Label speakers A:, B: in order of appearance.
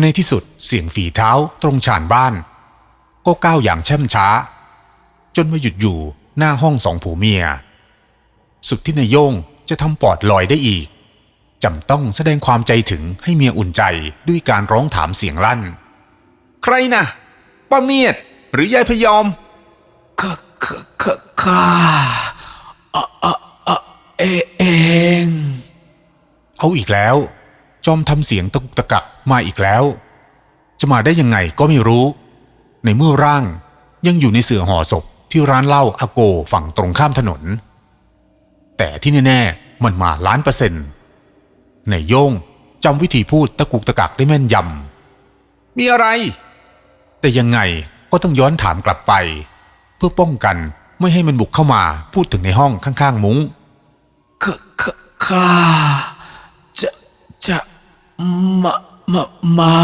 A: ในที่สุดเสียงฝีเท้าตรงชานบ้าน ก็ก้าวอย่างแช่มช้า จนมาหยุดอยู่หน้าห้องสองผัวเมีย สุดที่นายโยงจะทำปอดลอยได้อีกจำต้องแสดงความใจถึงให้เมียอุ่นใจด้วยการร้องถามเสียงลั่น ใครนะป้าเมียดหรือยายพยอม
B: ข้าข้าข้าข้าอะอะอะเอเอง
A: เอาอีกแล้ว จอมทำเสียงตะกุกตะกักมาอีกแล้ว จะมาได้ยังไงก็ไม่รู้ ในเมื่อร่างยังอยู่ในเสื่อห่อศพที่ร้านเหล้าอาโกฝั่งตรงข้ามถนน แต่ที่แน่ๆมันมาล้านเปอร์เซ็นต์ในโย่งจำวิธีพูดตะกุกตะกักได้แม่นยำมีอะไร แต่ยังไงก็ต้องย้อนถามกลับไป เพื่อป้องกันไม่ให้มันบุกเข้ามาพูดถึงในห้องข้างๆมุง้ง
B: ข้า ข้